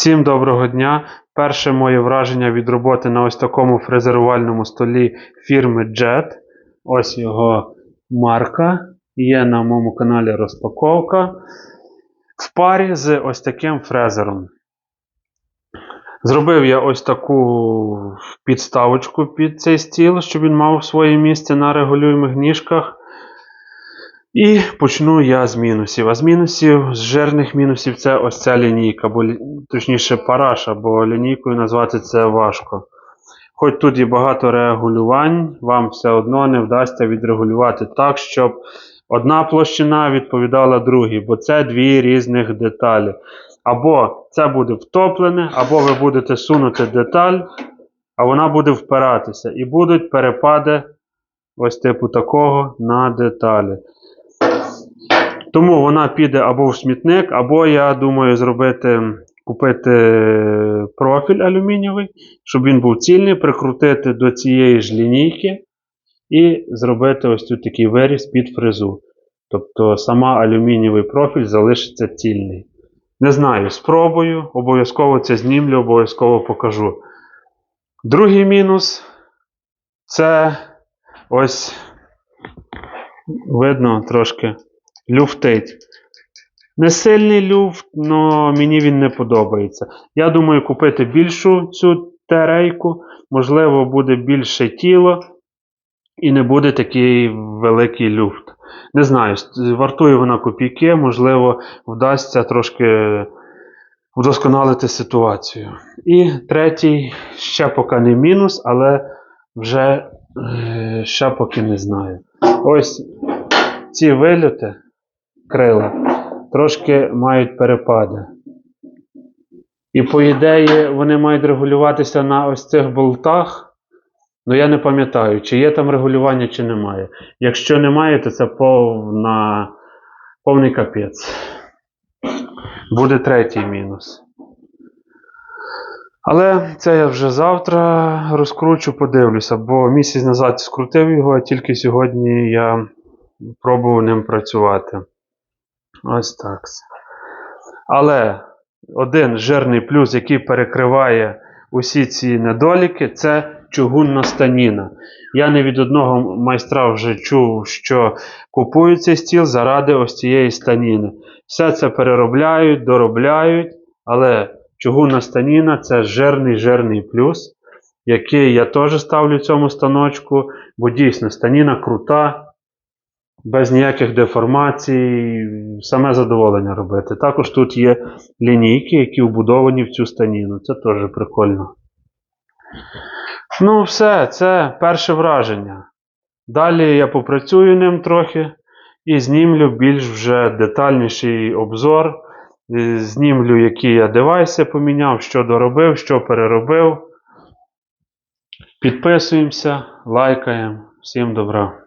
Всім доброго дня! Перше моє враження від роботи на ось такому фрезерувальному столі фірми Jet. Ось його марка. Є на моєму каналі розпаковка. В парі з ось таким фрезером. Зробив я ось таку підставочку під цей стіл, щоб він мав своє місце на регулюємих ніжках. І почну я з мінусів. А з мінусів, з жирних мінусів, це ось ця лінійка, бо, точніше параша, бо лінійкою назвати це важко. Хоч тут і багато регулювань, вам все одно не вдасться відрегулювати так, щоб одна площина відповідала другій, бо це дві різних деталі. Або це буде втоплене, або ви будете сунути деталь, а вона буде впиратися. І будуть перепади ось типу такого на деталі. Тому вона піде або в смітник, або я думаю зробити, купити профіль алюмінієвий, щоб він був цільний, прикрутити до цієї ж лінійки і зробити ось тут такий виріз під фрезу. Тобто сама алюмінієвий профіль залишиться цільний. Не знаю, спробую, обов'язково це знімлю, обов'язково покажу. Другий мінус це ось видно трошки люфтить. Не сильний люфт, але мені він не подобається. Я думаю купити більшу цю терейку, можливо, буде більше тіло і не буде такий великий люфт. Не знаю, вартує вона копійки, можливо, вдасться трошки вдосконалити ситуацію. І третій, ще поки не мінус, але вже е, ще поки не знаю. Ось ці вильоти крила трошки мають перепади. І по ідеї вони мають регулюватися на ось цих болтах. Ну я не пам'ятаю, чи є там регулювання, чи немає. Якщо немає, то це повна, повний капець. Буде третій мінус. Але це я вже завтра розкручу, подивлюся, бо місяць назад скрутив його, а тільки сьогодні я пробував ним працювати. Ось так. Але один жирний плюс, який перекриває усі ці недоліки, це чугунна станіна. Я не від одного майстра вже чув, що купують цей стіл заради ось цієї станіни. Все це переробляють, доробляють, але чугунна станіна це жирний жирний плюс, який я теж ставлю цьому станочку, бо дійсно станіна крута, без ніяких деформацій, саме задоволення робити. Також тут є лінійки, які вбудовані в цю станіну. Це теж прикольно. Ну, все, це перше враження. Далі я попрацюю ним трохи і знімлю більш вже детальніший обзор. Е, Знімлю, які я девайси поміняв, що доробив, що переробив. Підписуємося, лайкаємо. Всім добра.